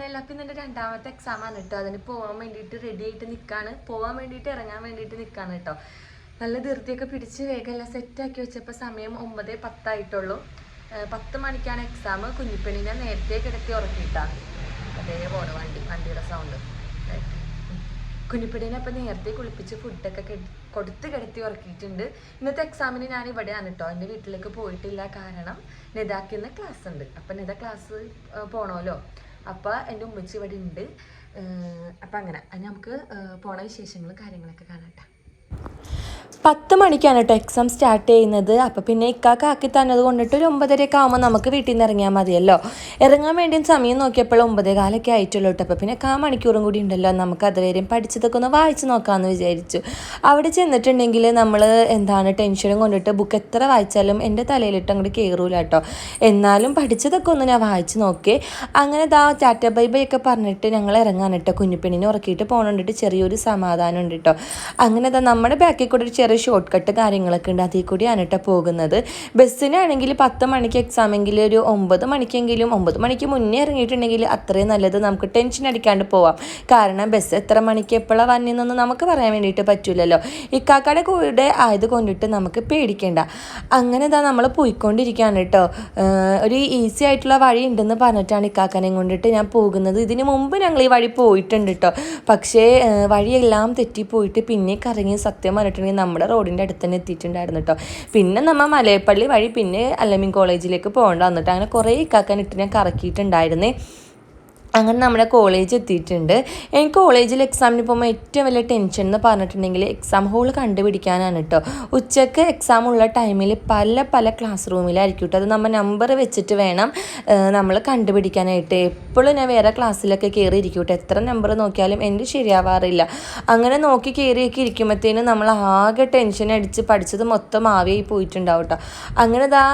To അപ്പം ഇന്നെ രണ്ടാമത്തെ എക്സാം ആണ് കേട്ടോ അതിന് പോകാൻ വേണ്ടിയിട്ട് റെഡി ആയിട്ട് നിൽക്കാണ് പോകാൻ വേണ്ടിയിട്ട് ഇറങ്ങാൻ വേണ്ടിയിട്ട് നിൽക്കാണ് കേട്ടോ നല്ല ധൃതിയൊക്കെ പിടിച്ച് വേഗം എല്ലാം സെറ്റാക്കി വെച്ചപ്പോൾ സമയം ഒമ്പത് പത്തായിട്ടുള്ളൂ. പത്ത് മണിക്കാണ് എക്സാം കുഞ്ഞിപ്പെണ്ണിനെ നേരത്തെ കിടത്തി ഉറക്കിയിട്ടാണ് അതേ പോലെ വണ്ടി വണ്ടിയുടെ സൗണ്ട് കുഞ്ഞിപ്പിടീനെ അപ്പം നേരത്തെ കുളിപ്പിച്ച് ഫുഡൊക്കെ കൊടുത്ത് കിടത്തി ഉറക്കിയിട്ടുണ്ട്. ഇന്നത്തെ എക്സാമിന് ഞാൻ ഇവിടെയാണ് കേട്ടോ എന്റെ വീട്ടിലേക്ക് പോയിട്ടില്ല കാരണം നിതാക്കിന്ന് ക്ലാസ് ഉണ്ട്. അപ്പം നിത ക്ലാസ് പോണമല്ലോ അപ്പം എന്റെ ഉമ്മച്ചി ഇവിടെ ഉണ്ട് അപ്പം അങ്ങനെ. നമുക്ക് പോണ വിശേഷങ്ങളും കാര്യങ്ങളൊക്കെ കാണാട്ടെ പത്ത് മണിക്കാണ് കേട്ടോ എക്സാം സ്റ്റാർട്ട് ചെയ്യുന്നത്. അപ്പോൾ പിന്നെ ഇക്കാക്ക് ആക്കി തന്നത് കൊണ്ടിട്ട് ഒരു ഒമ്പതരയൊക്കെ ആകുമ്പോൾ നമുക്ക് വീട്ടിൽ നിന്ന് ഇറങ്ങിയാൽ മതിയല്ലോ. ഇറങ്ങാൻ വേണ്ടി സമയം നോക്കിയപ്പോൾ ഒമ്പതേ കാലൊക്കെ ആയിട്ടുള്ളൂ കേട്ടോ അപ്പോൾ പിന്നെ കാ മണിക്കൂറും കൂടി ഉണ്ടല്ലോ. നമുക്ക് അതുവരെയും പഠിച്ചതൊക്കെ ഒന്ന് വായിച്ച് നോക്കാമെന്ന് വിചാരിച്ചു. അവിടെ ചെന്നിട്ടുണ്ടെങ്കിൽ നമ്മൾ എന്താണ് ടെൻഷനും കൊണ്ടിട്ട് ബുക്ക് എത്ര വായിച്ചാലും എന്റെ തലയിലിട്ട് അങ്ങോട്ട് കയറൂല കേട്ടോ എന്നാലും പഠിച്ചതൊക്കെ ഒന്ന് ഞാൻ വായിച്ച് നോക്കി. അങ്ങനെ ദാ ടാറ്റ ബൈ ബൈ ഒക്കെ പറഞ്ഞിട്ട് ഞങ്ങൾ ഇറങ്ങാൻ കേട്ടോ കുഞ്ഞിപ്പെണ്ണിനെ ഉറക്കിയിട്ട് പോകണുണ്ടിട്ട് ചെറിയൊരു സമാധാനം ഉണ്ട് കേട്ടോ അങ്ങനെ ദാ നമ്മുടെ ബാക്കിൽ കൂടെ ഒരു ചെറിയ ഷോർട്ട് കട്ട് കാര്യങ്ങളൊക്കെ ഉണ്ട് അതിൽ കൂടിയാണ് കേട്ടോ പോകുന്നത്. ബസ്സിനാണെങ്കിൽ പത്ത് മണിക്ക് എക്സാം എങ്കിൽ ഒരു ഒമ്പത് മണിക്കെങ്കിലും ഒമ്പത് മണിക്ക് മുന്നേ ഇറങ്ങിയിട്ടുണ്ടെങ്കിൽ അത്രയും നല്ലത് നമുക്ക് ടെൻഷൻ അടിക്കാണ്ട് പോവാം. കാരണം ബസ് എത്ര മണിക്ക് എപ്പോഴാണ് വന്നതെന്നൊന്നും നമുക്ക് പറയാൻ വേണ്ടിയിട്ട് പറ്റില്ലല്ലോ ഇക്കാക്കയുടെ കൂടെ ആയത് കൊണ്ടിട്ട് നമുക്ക് പേടിക്കേണ്ട. അങ്ങനെ ഇതാ നമ്മൾ പോയിക്കൊണ്ടിരിക്കുകയാണ് കേട്ടോ ഒരു ഈസി ആയിട്ടുള്ള വഴി ഉണ്ടെന്ന് പറഞ്ഞിട്ടാണ് ഇക്കാക്കനെ കൊണ്ടിട്ട് ഞാൻ പോകുന്നത്. ഇതിന് മുമ്പ് ഞങ്ങൾ ഈ വഴി പോയിട്ടുണ്ട് കേട്ടോ പക്ഷേ വഴിയെല്ലാം തെറ്റിപ്പോയിട്ട് പിന്നെ കറങ്ങി സത്യം പറഞ്ഞിട്ടുണ്ടെങ്കിൽ നമ്മുടെ റോഡിന്റെ അടുത്ത് തന്നെ എത്തിയിട്ടുണ്ടായിരുന്നു കേട്ടോ. പിന്നെ നമ്മൾ മലയപ്പള്ളി വഴി പിന്നെ അല്ലമീൻ കോളേജിലേക്ക് പോകേണ്ട. വന്നിട്ട് അങ്ങനെ കുറേ ഇക്കാക്കാൻ ഇട്ട് ഞാൻ കറക്കിയിട്ടുണ്ടായിരുന്നേ. അങ്ങനെ നമ്മുടെ കോളേജ് എത്തിയിട്ടുണ്ട്. എനിക്ക് കോളേജിൽ എക്സാമിന് പോകുമ്പോൾ ഏറ്റവും വലിയ ടെൻഷൻ എന്ന് പറഞ്ഞിട്ടുണ്ടെങ്കിൽ എക്സാം ഹോൾ കണ്ടുപിടിക്കാനാണ് കേട്ടോ ഉച്ചയ്ക്ക് എക്സാം ഉള്ള ടൈമിൽ പല പല ക്ലാസ് റൂമിലായിരിക്കും കേട്ടോ അത് നമ്മൾ നമ്പർ വെച്ചിട്ട് വേണം നമ്മൾ കണ്ടുപിടിക്കാനായിട്ട്. എപ്പോഴും ഞാൻ വേറെ ക്ലാസ്സിലൊക്കെ കയറി ഇരിക്കും കേട്ടോ എത്ര നമ്പർ നോക്കിയാലും എന്റെ ശരിയാവാറില്ല. അങ്ങനെ നോക്കി കയറിയൊക്കെ ഇരിക്കുമ്പോഴത്തേനും നമ്മൾ ആകെ ടെൻഷൻ അടിച്ച് പഠിച്ചത് മൊത്തം ആവിയായി പോയിട്ടുണ്ടാവും കേട്ടോ അങ്ങനെ ഇതാ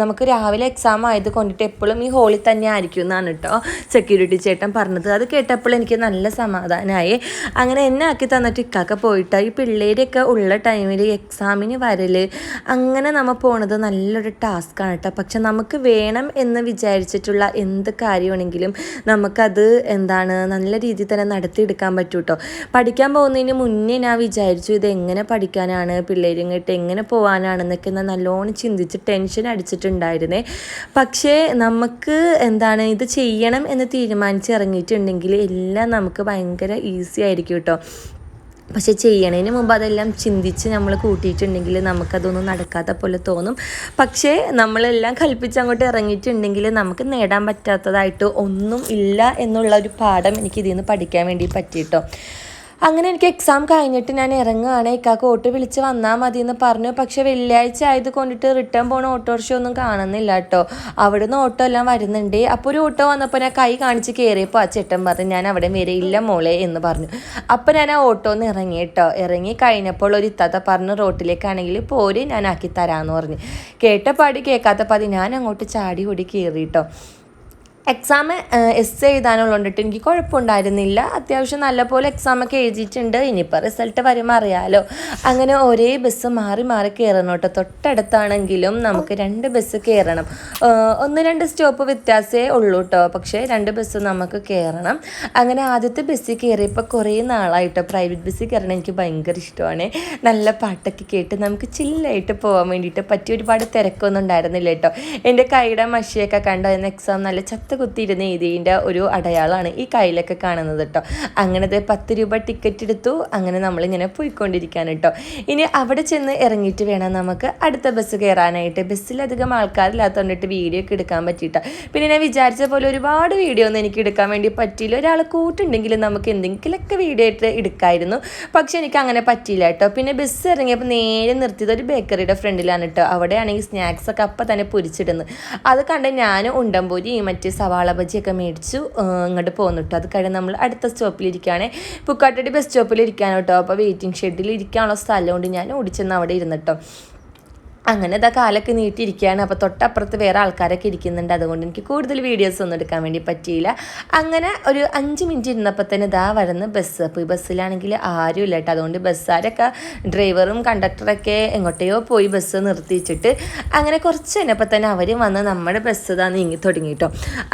നമുക്ക് രാവിലെ എക്സാം ആയത് കൊണ്ടിട്ട് എപ്പോഴും ഈ ഹോളിൽ തന്നെ ആയിരിക്കും എന്നാണ് കേട്ടോ സെക്യൂരിറ്റി ചേട്ടൻ പറഞ്ഞത്. അത് കേട്ടപ്പോൾ എനിക്ക് നല്ല സമാധാനമായി അങ്ങനെ എന്നെ ആക്കി തന്നിട്ട് ഇക്കാക്ക പോയിട്ട്. ഈ പിള്ളേരൊക്കെ ഉള്ള ടൈമിൽ എക്സാമിന് വരൽ അങ്ങനെ നമ്മൾ പോണത് നല്ലൊരു ടാസ്ക്കാണ് കേട്ടോ പക്ഷെ നമുക്ക് വേണം എന്ന് വിചാരിച്ചിട്ടുള്ള എന്ത് കാര്യമാണെങ്കിലും നമുക്കത് എന്താണ് നല്ല രീതിയിൽ തന്നെ നടത്തിയെടുക്കാൻ പറ്റും കേട്ടോ പഠിക്കാൻ പോകുന്നതിന് മുന്നേ ഞാൻ വിചാരിച്ചു ഇത് എങ്ങനെ പഠിക്കാനാണ് പിള്ളേരും കേട്ട് എങ്ങനെ പോകാനാണെന്നൊക്കെ ഞാൻ നല്ലോണം ചിന്തിച്ച് ടെൻഷൻ അടിച്ചിട്ടുണ്ടായിരുന്നേ. പക്ഷേ നമുക്ക് എന്താണ് ഇത് ചെയ്യണം എന്ന് തീരുമാനിച്ച് ഇറങ്ങിയിട്ടുണ്ടെങ്കിൽ എല്ലാം നമുക്ക് ഭയങ്കര ഈസി ആയിരിക്കും കേട്ടോ. പക്ഷെ ചെയ്യണതിന് മുമ്പ് അതെല്ലാം ചിന്തിച്ച് നമ്മൾ കൂട്ടിയിട്ടുണ്ടെങ്കിൽ നമുക്കതൊന്നും നടക്കാത്ത പോലെ തോന്നും. പക്ഷേ നമ്മളെല്ലാം കൽപ്പിച്ച് അങ്ങോട്ട് ഇറങ്ങിയിട്ടുണ്ടെങ്കിൽ നമുക്ക് നേടാൻ പറ്റാത്തതായിട്ട് ഒന്നും ഇല്ല എന്നുള്ള ഒരു പാഠം എനിക്ക് ഇതിൽ നിന്ന് പഠിക്കാൻ വേണ്ടി പറ്റിയിട്ടോ അങ്ങനെ എനിക്ക് എക്സാം കഴിഞ്ഞിട്ട് ഞാൻ ഇറങ്ങുകയാണ് ഇക്കാക്ക് ഓട്ടോ വിളിച്ച് വന്നാൽ മതി എന്ന് പറഞ്ഞു. പക്ഷെ വെള്ളിയാഴ്ച ആയത് കൊണ്ടിട്ട് റിട്ടേൺ പോണ ഓട്ടോറിക്ഷ ഒന്നും കാണുന്നില്ല കേട്ടോ. അവിടുന്ന് ഓട്ടോ എല്ലാം വരുന്നുണ്ട്. അപ്പോൾ ഒരു ഓട്ടോ വന്നപ്പോൾ ഞാൻ കൈ കാണിച്ച് കയറിയപ്പോൾ ആ ചേട്ടൻ പറഞ്ഞു ഞാൻ അവിടെ വരെയില്ല മോളെ എന്ന് പറഞ്ഞു. അപ്പോൾ ഞാൻ ആ ഓട്ടോ ഒന്ന് ഇറങ്ങി കേട്ടോ. ഇറങ്ങി കഴിഞ്ഞപ്പോൾ ഒരു ഇത്താത്ത പറഞ്ഞു റോട്ടിലേക്കാണെങ്കിൽ പോര് ഞാൻ ആക്കി തരാമെന്ന് പറഞ്ഞു. കേട്ട പാടി കേൾക്കാത്ത പാടി ഞാൻ അങ്ങോട്ട് ചാടി കൂടി കയറി കേട്ടോ. എക്സാം എസ് എഴുതാനുള്ളതുകൊണ്ടിട്ട് എനിക്ക് കുഴപ്പമുണ്ടായിരുന്നില്ല. അത്യാവശ്യം നല്ലപോലെ എക്സാമൊക്കെ എഴുതിയിട്ടുണ്ട്. ഇനിയിപ്പോൾ റിസൾട്ട് വരുമ്പോൾ അറിയാമല്ലോ അങ്ങനെ ഒരേ ബസ് മാറി മാറി കയറണം കേട്ടോ തൊട്ടടുത്താണെങ്കിലും നമുക്ക് രണ്ട് ബസ് കയറണം ഒന്ന് രണ്ട് സ്റ്റോപ്പ് വ്യത്യാസമേ ഉള്ളൂ കേട്ടോ പക്ഷേ രണ്ട് ബസ് നമുക്ക് കയറണം അങ്ങനെ ആദ്യത്തെ ബസ്സിൽ കയറിയപ്പോൾ കുറേ നാളായിട്ടോ പ്രൈവറ്റ് ബസ്സിൽ കയറണം എനിക്ക് ഭയങ്കര ഇഷ്ടമാണ്. നല്ല പാട്ടൊക്കെ കേട്ട് നമുക്ക് ചില്ലായിട്ട് പോകാൻ വേണ്ടിയിട്ട് പറ്റിയ ഒരുപാട് തിരക്കൊന്നും ഉണ്ടായിരുന്നില്ല കേട്ടോ എന്റെ കൈയുടെ മഷിയൊക്കെ കണ്ടോ? എന്ന എക്സാം നല്ല ചത്ത കുത്തിയിരുന്ന എഴുതിയതിന്റെ ഒരു അടയാളമാണ് ഈ കയ്യിലൊക്കെ കാണുന്നത് കേട്ടോ. അങ്ങനത്തെ പത്ത് രൂപ ടിക്കറ്റ് എടുത്തു. അങ്ങനെ നമ്മളിങ്ങനെ പോയിക്കൊണ്ടിരിക്കാൻ കേട്ടോ. ഇനി അവിടെ ചെന്ന് ഇറങ്ങിയിട്ട് വേണം നമുക്ക് അടുത്ത ബസ് കയറാനായിട്ട് ബസ്സിലധികം ആൾക്കാരില്ലാത്തതുകൊണ്ടിട്ട് വീഡിയോ ഒക്കെ എടുക്കാൻ പറ്റിയിട്ട്. പിന്നെ ഞാൻ വിചാരിച്ച പോലെ ഒരുപാട് വീഡിയോ ഒന്നും എനിക്ക് എടുക്കാൻ വേണ്ടി പറ്റിയില്ല. ഒരാൾ കൂട്ടുണ്ടെങ്കിൽ നമുക്ക് എന്തെങ്കിലുമൊക്കെ വീഡിയോ ആയിട്ട് എടുക്കായിരുന്നു. പക്ഷെ എനിക്ക് അങ്ങനെ പറ്റിയില്ല കേട്ടോ. പിന്നെ ബസ് ഇറങ്ങിയപ്പോൾ നേരെ നിർത്തിയത് ഒരു ബേക്കറിയുടെ ഫ്രണ്ടിലാണ് കേട്ടോ. അവിടെയാണെങ്കിൽ സ്നാക്സ് ഒക്കെ അപ്പം തന്നെ പൊരിച്ചിടുന്നത്. അത് കണ്ട് ഞാൻ ഉണ്ടംപൂരി മറ്റേ സവാള ബജിയൊക്കെ മേടിച്ചു ഇങ്ങോട്ട് പോകുന്നു കേട്ടോ അത് കഴിഞ്ഞ് നമ്മൾ അടുത്ത സ്റ്റോപ്പിലിരിക്കുകയാണ് പുക്കാട്ടടി ബസ് സ്റ്റോപ്പിൽ അപ്പോൾ വെയിറ്റിംഗ് ഷെഡിൽ ഇരിക്കാനുള്ള സ്ഥലം കൊണ്ട് ഞാൻ ഓടിച്ചെന്ന് അവിടെ ഇരുന്നിട്ടോ അങ്ങനെ ഇതാ കാലൊക്കെ നീട്ടിയിരിക്കുകയാണ്. അപ്പോൾ തൊട്ടപ്പുറത്ത് വേറെ ആൾക്കാരൊക്കെ ഇരിക്കുന്നുണ്ട്. അതുകൊണ്ട് എനിക്ക് കൂടുതൽ വീഡിയോസ് ഒന്നും എടുക്കാൻ വേണ്ടി പറ്റിയില്ല. അങ്ങനെ ഒരു അഞ്ച് മിനിറ്റ് ഇരുന്നപ്പോൾ തന്നെ ഇതാ വരുന്ന ബസ് അപ്പോൾ ഈ ബസ്സിലാണെങ്കിൽ ആരും ഇല്ല കേട്ടോ. അതുകൊണ്ട് ബസ്സുകാരൊക്കെ ഡ്രൈവറും കണ്ടക്ടറൊക്കെ എങ്ങോട്ടെയോ പോയി ബസ് നിർത്തിച്ചിട്ട് അങ്ങനെ കുറച്ച് കഴിഞ്ഞപ്പോൾ തന്നെ അവർ വന്ന് നമ്മുടെ ബസ് ഇതാ നീങ്ങി തുടങ്ങി കേട്ടോ.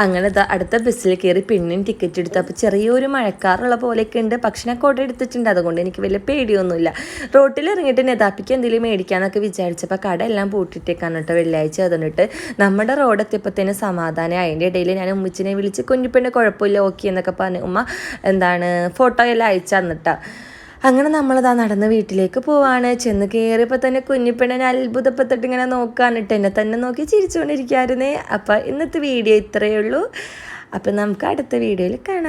അങ്ങനെ ഇതാ അടുത്ത ബസ്സിൽ കയറി പിന്നെയും ടിക്കറ്റ് എടുത്തു. അപ്പോൾ ചെറിയൊരു മഴക്കാറുള്ള പോലെയൊക്കെ ഉണ്ട്. പക്ഷെ ഞാൻ കുട എടുത്തിട്ടുണ്ട്. അതുകൊണ്ട് എനിക്ക് വലിയ പേടിയൊന്നുമില്ല. റോട്ടിൽ ഇറങ്ങിയിട്ട് നെതാപ്പിക്ക് എന്തെങ്കിലും മേടിക്കാന്നൊക്കെ വിചാരിച്ചപ്പോൾ കട എല്ലാം പൂട്ടിട്ടേക്കാണ് കേട്ടോ വെള്ളിയാഴ്ച അതുകൊണ്ടിട്ട്. നമ്മുടെ റോഡ് തന്നെ സമാധാനം അതിന്റെ ഇടയിൽ ഞാൻ ഉമ്മച്ചിനെ വിളിച്ച് കുഞ്ഞിപ്പെണ്ണെ കുഴപ്പമില്ല ഓക്കെ എന്നൊക്കെ പറഞ്ഞ്. ഉമ്മ എന്താണ് ഫോട്ടോ എല്ലാം അയച്ചു തന്നിട്ടാ. അങ്ങനെ നമ്മളിതാ നടന്ന് വീട്ടിലേക്ക് പോവാണ്. ചെന്ന് കയറിയപ്പോൾ തന്നെ കുഞ്ഞിപ്പെണ്ണെ അത്ഭുതപ്പെട്ടിട്ട് ഇങ്ങനെ നോക്കാനിട്ട് എന്നെ തന്നെ നോക്കി ചിരിച്ചുകൊണ്ടിരിക്കുകയായിരുന്നേ അപ്പം ഇന്നത്തെ വീഡിയോ ഇത്രയേ ഉള്ളൂ. അപ്പം നമുക്ക് അടുത്ത വീഡിയോയിൽ കാണാം.